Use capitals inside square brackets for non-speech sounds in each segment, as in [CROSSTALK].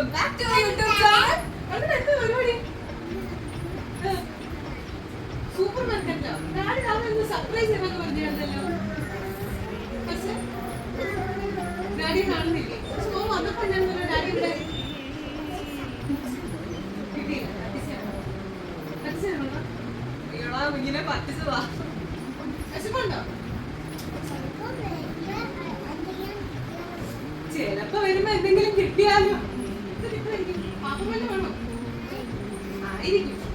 Welcome back to YouTube channel അങ്ങനെ എന്താ പരിപാടി? സൂപ്പർ മാർക്കറ്റിലോ ഡാഡി രാവിലെ സർപ്രൈസ് ചെയ്യാന്ന് പറഞ്ഞിരുന്നല്ലോ. പക്ഷേ ഡാഡി കാണുന്നില്ലേ? പക്ഷെ മോൻ വന്നപ്പോ ഞാൻ പറഞ്ഞു ഡാഡി ഇവിടെ ഇങ്ങനെ പറ്റിച്ചതാ വിശപ്പുണ്ടോ? ആയിരിക്കും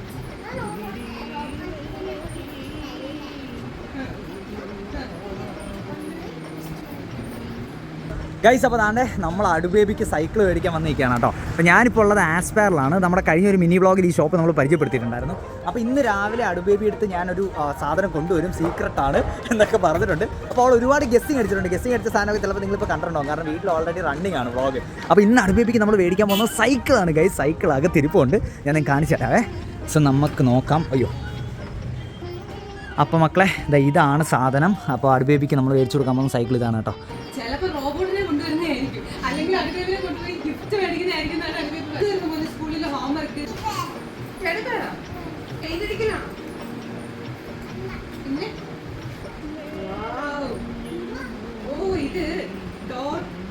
ഗൈസ് അപ്പോൾ താണ്ടെ നമ്മൾ അടുബേബിക്ക് സൈക്കിൾ മേടിക്കാൻ വന്നിരിക്കുകയാണ് കേട്ടോ. അപ്പോൾ ഞാനിപ്പോൾ ഉള്ളത് ആസ്പയറിലാണ് നമ്മുടെ കഴിഞ്ഞ ഒരു മിനി വ്ളോഗിൽ ഈ ഷോപ്പ് നമ്മൾ പരിചയപ്പെടുത്തിയിട്ടുണ്ടായിരുന്നു. അപ്പോൾ ഇന്ന് രാവിലെ അടുബേബി എടുത്ത് ഞാനൊരു സാധനം കൊണ്ടുവരും. സീക്രട്ടാണ് എന്നൊക്കെ പറഞ്ഞിട്ടുണ്ട്. അപ്പോൾ അവൾ ഒരുപാട് ഗസ്സിങ് അടിച്ചിട്ടുണ്ട്. ഗസ്സിങ് അടിച്ച സാധനമൊക്കെ ചിലപ്പോൾ നിങ്ങളിപ്പോൾ കണ്ടിട്ടുണ്ടോ? കാരണം വീട്ടിൽ ഓൾറെഡി റണ്ണിങ് ആണ് വ്ളോഗ്. അപ്പോൾ ഇന്ന് അടുബേബിക്ക് നമ്മൾ മേടിക്കാൻ പോകുന്നത് സൈക്കിളാണ് ഗൈസ് സൈക്കിൾ അകത്തിരിപ്പുണ്ട് ഞാൻ നിങ്ങൾക്ക് സോ നമുക്ക് നോക്കാം. അയ്യോ. അപ്പോൾ മക്കളെ ഇതാണ് സാധനം. അപ്പോൾ അടുബേബിക്ക് നമ്മൾ മേടിച്ചു കൊടുക്കാൻ പോകുന്ന സൈക്കിൾ ഇതാണ് കേട്ടോ.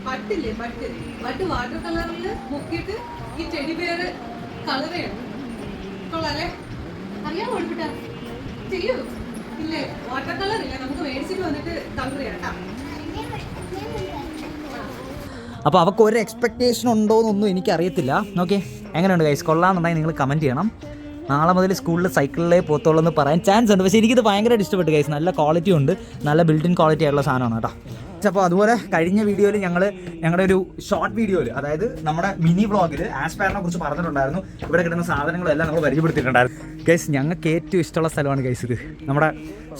പട്ടില്ലേ പട്ട് പട്ട് വാട്ടർ കളറിൽ മുക്കിയിട്ട് ഈ ചെടി പേര് ചെയ്യണം. കൊള്ളാല്ലേ? അറിയാൻ കൊടുപ്പിട്ട ചെയ്യൂ. ഇല്ലേ വാട്ടർ കളർ ഇല്ല. നമുക്ക് മേടിച്ചിട്ട് വന്നിട്ട് കളർ അപ്പോൾ അവർക്ക് ഒരു എക്സ്പെക്റ്റേഷൻ ഉണ്ടോ എന്നൊന്നും എനിക്കറിയത്തില്ല. ഓക്കെ എങ്ങനെയുണ്ട് ഗൈസ് കൊള്ളാമെന്നുണ്ടെങ്കിൽ നിങ്ങൾ കമന്റ് ചെയ്യണം. നാളെ മുതൽ സ്കൂളിൽ സൈക്കിളിലേ പോത്തോളൂ എന്ന് പറയാൻ ചാൻസ് ഉണ്ട്. പക്ഷേ എനിക്കിത് ഭയങ്കരമായിട്ട് ഇഷ്ടപ്പെട്ടു കേസ് നല്ല ക്വാളിറ്റി ഉണ്ട്. നല്ല ബിൽഡിൻ ക്വാളിറ്റി ആയിട്ടുള്ള സാധനമാണ് കേട്ടോ. അപ്പോൾ അതുപോലെ കഴിഞ്ഞ വീഡിയോയിൽ ഞങ്ങൾ ഞങ്ങളുടെ ഒരു ഷോർട്ട് വീഡിയോയിൽ അതായത് നമ്മുടെ മിനി വ്ളോഗിൽ ആസ്പയറിനെ കുറിച്ച് പറഞ്ഞിട്ടുണ്ടായിരുന്നു. ഇവിടെ കിട്ടുന്ന സാധനങ്ങളെല്ലാം നമ്മൾ പരിചയപ്പെടുത്തിയിട്ടുണ്ടായിരുന്നു. ഗൈസ് ഞങ്ങൾക്ക് ഏറ്റവും ഇഷ്ടമുള്ള സ്ഥലമാണ് ഗൈസ് ഇത്. നമ്മുടെ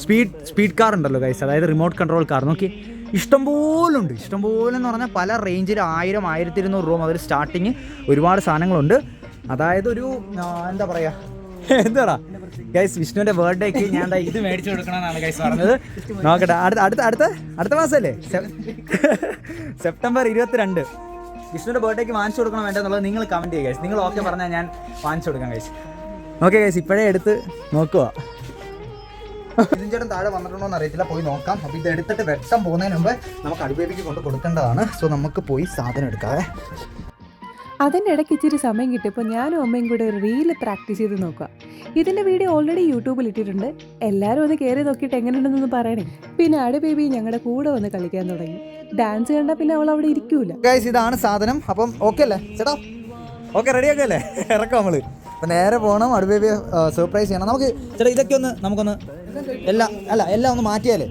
സ്പീഡ് സ്പീഡ് കാർ ഉണ്ടല്ലോ ഗൈസ് അതായത് റിമോട്ട് കൺട്രോൾ കാർ നോക്കി. ഇഷ്ടംപോലെ ഉണ്ട്. ഇഷ്ടംപോലെ എന്ന് പറഞ്ഞാൽ പല റേഞ്ചിൽ ആയിരം ആയിരത്തി ഇരുന്നൂറ് രൂപ മുതൽ സ്റ്റാർട്ടിങ് ഒരുപാട് സാധനങ്ങളുണ്ട്. അതായത് ഒരു എന്താ പറയാ എന്താടാ? ഗൈസ് വിഷ്ണുവിന്റെ ബർത്ത്ഡേക്ക് ഞാൻ ഇത് മേടിച്ചു കൊടുക്കണമെന്നാണ് ഗൈസ് പറഞ്ഞത്. നോക്കട്ടെ അടുത്ത അടുത്ത അടുത്ത അടുത്ത സെ- [LAUGHS] സെപ്റ്റംബർ ഇരുപത്തിരണ്ട്. വിഷ്ണുവിന്റെ ബർത്ത്ഡേക്ക് വാങ്ങിച്ചു കൊടുക്കണം വേണ്ടെന്നുള്ളത് നിങ്ങൾ കമന്റ് ചെയ്യുക ഗൈസ് നിങ്ങൾ ഓക്കെ പറഞ്ഞാൽ ഞാൻ വാങ്ങിച്ചു കൊടുക്കാം ഗൈസ് ഓക്കെ ഗൈസ് ഇപ്പോഴേ എടുത്ത് നോക്കുക. ചേട്ടൻ താഴെ വന്നിട്ടുണ്ടോ എന്ന് അറിയത്തില്ല. പോയി നോക്കാം. അപ്പോൾ ഇത് എടുത്തിട്ട് വെട്ടം പോകുന്നതിന് മുമ്പ് നമുക്ക് അടുപ്പേപ്പിക്ക് കൊണ്ട് കൊടുക്കേണ്ടതാണ്. സോ നമുക്ക് പോയി സാധനം എടുക്കാവേ. അതിന്റെ ഇടയ്ക്ക് ഇച്ചിരി സമയം കിട്ടിയപ്പോൾ ഞാനും അമ്മയും കൂടെ ഒരു റീൽ പ്രാക്ടീസ് ചെയ്ത് നോക്കുക. ഇതിന്റെ വീഡിയോ ഓൾറെഡി യൂട്യൂബിൽ ഇട്ടിട്ടുണ്ട്. എല്ലാവരും ഒന്ന് കയറി നോക്കിയിട്ട് എങ്ങനെയുണ്ടെന്നൊന്ന് പറയണേ. പിന്നെ അടി ബേബി ഞങ്ങളുടെ കൂടെ വന്ന് കളിക്കാൻ തുടങ്ങി. ഡാൻസ് കണ്ടാൽ പിന്നെ അവൾ അവിടെ ഇരിക്കൂല. ഗൈസ് ഇതാണ് സാധനം. അപ്പം ഓക്കെ അല്ലേ? ചേട്ടാ ഓക്കെ റെഡി ഒക്കെ അല്ലേ? ഇറക്കാം നമ്മൾ. അപ്പം നേരെ പോകണം അടുപ്പേപ്പിയെ സർപ്രൈസ് ചെയ്യണം. നമുക്ക് ചേട്ടാ ഇതൊക്കെ ഒന്ന് നമുക്കൊന്ന് എല്ലാം അല്ല എല്ലാം ഒന്ന് മാറ്റിയാലേ.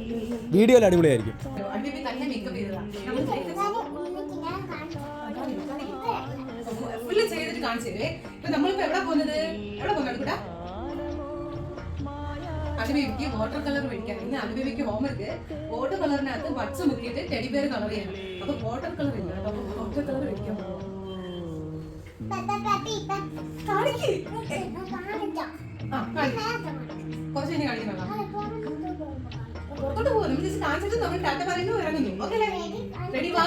വീഡിയോയിൽ അടിപൊളിയായിരിക്കും. ഫുള്ള് ചെയ്തിട്ട് കാണിച്ചു തരുവേ. ഇപ്പൊ നമ്മളിപ്പോ എവിടെ പോകുന്നത്? എവിടെ പോകുന്നത് കൂട്ടാ വാട്ടർ കളർ മേടിക്കാൻ. ഇന്ന് അടിബേബിക്ക് ഹോംവർക്ക് വാട്ടർ കളറിനകത്ത് ബഡ്സ് മുക്കിയിട്ട് ടെഡി കളർ ചെയ്യണം. അപ്പൊ വാട്ടർ കളർ ഇല്ല. വാട്ടർ കളർ കാണിക്ക്. കുറച്ച് കഴിഞ്ഞ് കാണിക്കണം പുറത്തോട്ട് കാണിച്ചിട്ട് നമ്മൾ ടാറ്റ പറയുന്നു ഇറങ്ങുന്നു ഓക്കെ റെഡി വാ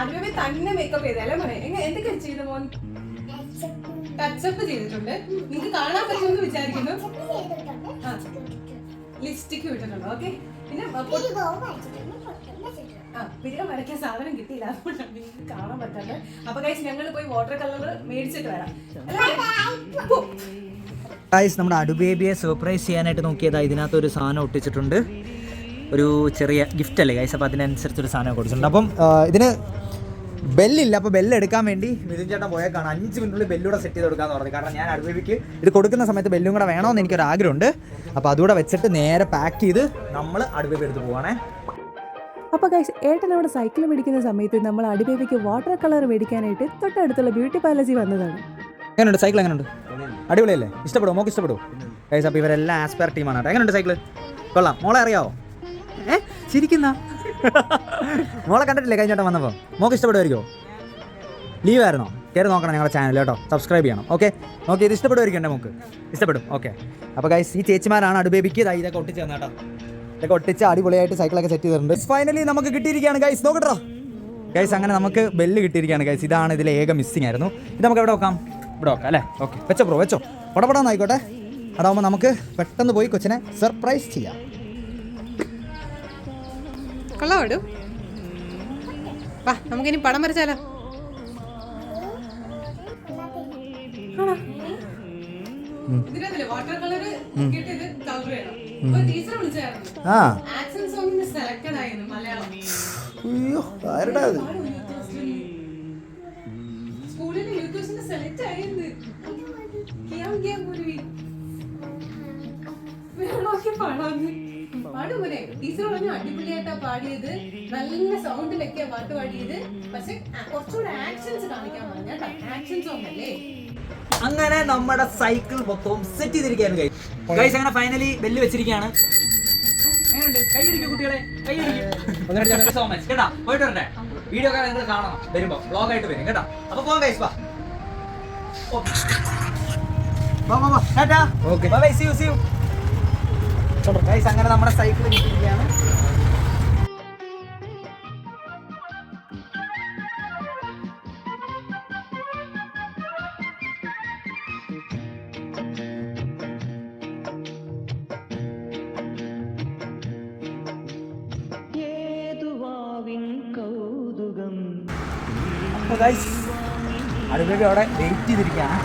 അനുപമി തന്നെ മേക്കപ്പ് ചെയ്തല്ലേ മോനെ? എന്തൊക്കെ ചെയ്ത മോൻ? ടച്ചപ്പ് ചെയ്തിട്ടുണ്ട്. നിങ്ങൾക്ക് കാണാൻ പറ്റുമെന്ന് വിചാരിക്കുന്നു. ലിപ്സ്റ്റിക് വിട്ടിട്ടുണ്ട് ഓക്കെ പിന്നെ ആ പിരികം വരയ്ക്കാൻ സാധനം കിട്ടിയില്ല. അതുകൊണ്ടാണ് നിങ്ങൾക്ക് കാണാൻ പറ്റാത്തത്. അപ്പൊ കഴിച്ച് ഞങ്ങൾ പോയി വാട്ടർ കളർ മേടിച്ചിട്ട് വരാം. ഗൈസ് നമ്മുടെ അടുബേബിയെ സർപ്രൈസ് ചെയ്യാനായിട്ട് നോക്കിയതാ ഇതിനകത്ത് ഒരു സാധനം ഒട്ടിച്ചിട്ടുണ്ട്. ഒരു ചെറിയ ഗിഫ്റ്റ് അല്ലേ ഗൈസ് അപ്പോൾ അതിനനുസരിച്ചൊരു സാധനം കൊടുത്തിട്ടുണ്ട്. അപ്പം ഇതിന് ബെല്ലില്ല അപ്പോൾ ബെല്ല് എടുക്കാൻ വേണ്ടി മിഥുൻ ചേട്ടൻ കാണാം. അഞ്ച് മിനിറ്റിൽ ബെല്ലൂടെ സെറ്റ് ചെയ്ത് കൊടുക്കാന്ന് പറഞ്ഞു. കാരണം ഞാൻ അടുബേബിക്ക് ഇത് കൊടുക്കുന്ന സമയത്ത് ബെല്ലും കൂടെ വേണമെന്ന് എനിക്കൊരു ആഗ്രഹമുണ്ട് അപ്പോൾ അതുകൂടെ വെച്ചിട്ട് നേരെ പാക്ക് ചെയ്ത് നമ്മൾ അടുബേബി എടുത്ത് പോവാണേ. അപ്പോൾ ഗൈസ് ഏട്ടൻ അവിടെ സൈക്കിൾ മേടിക്കുന്ന സമയത്ത് നമ്മൾ അടിബേബിക്ക് വാട്ടർ കളർ മേടിക്കാനായിട്ട് തൊട്ടടുത്തുള്ള ബ്യൂട്ടി പാലസി വന്നതാണ്. എങ്ങനെയുണ്ട് സൈക്കിൾ എങ്ങനെയുണ്ട് അടിപൊളിയല്ലേ? ഇഷ്ടപ്പെടുമോ മോക്ക് ഇഷ്ടപ്പെടുമോ കൈസ് അപ്പോൾ ഇവരെല്ലാം ആസ്പയർ ടീമാണ് കേട്ടോ എങ്ങനെയുണ്ട് സൈക്കിൾ കൊള്ളാം. മോളെ അറിയാവോ? ഏ? ചിരിക്കുന്ന? [LAUGHS] മോളെ കണ്ടിട്ടില്ലേ കഴിഞ്ഞ വട്ടം വന്നപ്പോൾ മോക്ക് ഇഷ്ടപ്പെടുമായിരിക്കോ ലീവ് ആയിരുന്നോ? കയറി നോക്കണം ഞങ്ങളുടെ ചാനൽ കേട്ടോ. സബ്സ്ക്രൈബ് ചെയ്യണം. ഓക്കെ നോക്കി ഇത് ഇഷ്ടപ്പെടുമായിരിക്കും എന്റെ മോക്ക്. ഇഷ്ടപ്പെടും. ഓക്കെ അപ്പോൾ ഗൈസ് ഈ ചേച്ചിമാരാണ് അടുബേബിക്ക് ഇതാ ഇതൊക്കെ ഒട്ടിച്ച് തന്നെ കേട്ടോ. ഇതൊക്കെ ഒട്ടിച്ച് അടിപൊളിയായിട്ട് സൈക്കിളൊക്കെ സെറ്റ് ചെയ്തിട്ടുണ്ട്. ഫൈനലി നമുക്ക് കിട്ടിയിരിക്കുകയാണ്. ഗൈസ് നോക്കട്ടോ ഗൈസ് അങ്ങനെ നമുക്ക് ബെല്ല് കിട്ടിയിരിക്കുകയാണ് ഗൈസ് ഇതാണ് ഇതിലെ ഏക മിസ്സിംഗ് ആയിരുന്നു. ഇത് നമുക്ക് എവിടെ വെക്കാം? ഇവിടെ വെക്കാം അല്ലേ? ഓക്കെ വെച്ചോ ബ്രോ വെച്ചോ. പടപടാന്ന് ആയിക്കോട്ടെ. അതാവുമ്പോൾ നമുക്ക് പെട്ടെന്ന് പോയി കൊച്ചിനെ സർപ്രൈസ് ചെയ്യാം. വാ നമുക്കിനി പടം വരച്ചാലോ? ആ. വാട്ടർ കളർ സ്കൂളിൽ യൂട്യൂബ്സിന് സെലക്ട് ആയിരുന്നു ഞാൻ ഗുരുവി നോക്കി പാടാന്ന്. പാടുപോലെ ടീച്ചർ പറഞ്ഞു അടിപൊളിയായിട്ടാ പാടിയത്. നല്ല സൗണ്ടിലൊക്കെയാ പാട്ട് പാടിയത്. പക്ഷെ കുറച്ചുകൂടെ ആക്ഷൻസ് കാണിക്കാൻ പറഞ്ഞ ആക്ഷൻസ് ആക്ഷൻ സോങ് അല്ലേ? അങ്ങനെ നമ്മുടെ സൈക്കിൾ മൊത്തവും സെറ്റ് ചെയ്തിരിക്കുകയാണ് ഗൈസ് ഗൈസ് അങ്ങനെ ഫൈനലി ബെല്ല് വെച്ചിരിക്കുകയാണ്. കൈയടിക്കും കുട്ടികളെ. കൈയടിക്കും. സോ മച്ച് കേട്ടാ പോയിട്ട് വരട്ടെ. വീഡിയോ ഒക്കെ നിങ്ങൾ കാണണം. വരുമ്പോ ബ്ലോഗ് ആയിട്ട് വരും കേട്ടോ? അപ്പൊ പോകാം ഗൈസ് വാ. അങ്ങനെ നമ്മുടെ സൈക്കിൾ കിട്ടിയിരിക്കുകയാണ് അപ്പോൾ ഗൈസ് അടുബേബി അവിടെ വെയിറ്റ് ചെയ്തിരിക്കുകയാണ്.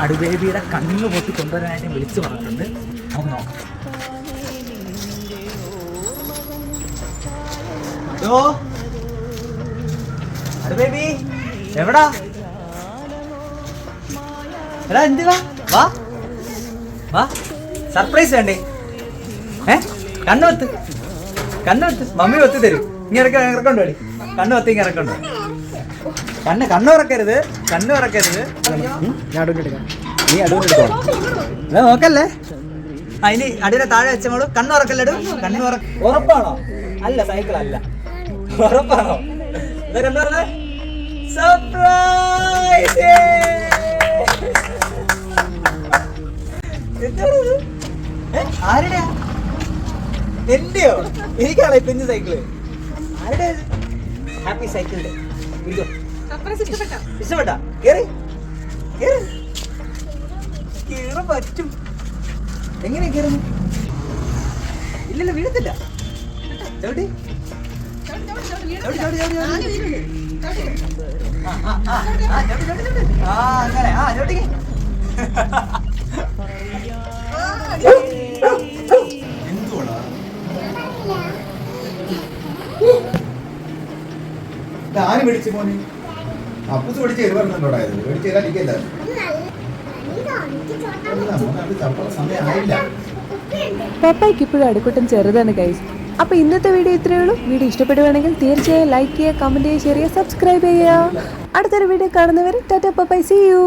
അടുബേബിയുടെ കണ്ണ് പൊട്ടി കൊണ്ടുവരാനായിട്ട് വിളിച്ചു പറഞ്ഞിട്ടുണ്ട്. നമുക്ക് നോക്കാം. ഹലോ? അടുബേബി എവിടാ? എടാ എന്തിനാ? വാ. വാ. സർപ്രൈസ് വേണ്ടേ? ഏ? കണ്ണു വത്ത്. കണ്ണു വത്ത്. മമ്മി വത്ത് തരും. ഇങ്ങനെ ഇറക്കൊണ്ട് വേടി കണ്ണു കത്തി ഇങ്ങനെ ഇറക്കൊണ്ട്? കണ്ണ് കണ്ണു ഇറക്കരുത് കണ്ണു ഇറക്കരുത്. ഞാൻ അടുത്ത് നീ അടുത്ത് അല്ല നോക്കല്ലേ? ഇനി അടിയുടെ താഴെ വെച്ചോളൂ കണ്ണു ഉറക്കല്ലടു കണ്ണു ഇറക്ക ഉറപ്പാണോ? അല്ല സൈക്കിൾ അല്ല. ഉറപ്പാണോ? എന്താ കണ്ണു പറഞ്ഞത് സർപ്രൈസ് ആരുടെയാ? എന്റെയോ? എനിക്കാണോ ഈ കുഞ്ഞു സൈക്കിൾ ആരുടെ ഹാപ്പി സൈക്കിൾ ഡേ സർപ്രൈസ് ഇഷ്ടപ്പെട്ടോ? കേറി. കേറി. കേറാൻ പറ്റും. എങ്ങനെ കേറുന്നു? ഇല്ലല്ല വീഴത്തില്ല. ചവിട്ടി. ആ, അങ്ങനെ. ആ ചവിട്ടിക്ക്. ആര് പിടിച്ചു മോനെ? അപ്പൂസ് പിടിച്ച് എരിവറുന്നുണ്ടോടായത് പിടിച്ച് തരാതിരിക്കല്ല തരാൻ ആയില്ല. പപ്പായ്ക്ക് ഇപ്പോഴും അടുക്കൂട്ടം ചെറുതാണ് ഗൈസ് അപ്പോൾ ഇന്നത്തെ വീഡിയോ ഇത്രയേ ഉള്ളൂ. വീഡിയോ ഇഷ്ടപ്പെടുവാണെങ്കിൽ തീർച്ചയായും ലൈക്ക് ചെയ്യുക കമന്റ് ചെയ്യുക ഷെയർ ചെയ്യുക സബ്സ്ക്രൈബ് ചെയ്യുക. അടുത്തൊരു വീഡിയോ കാണുന്നവരെ ടാറ്റ പപ്പായി സി യു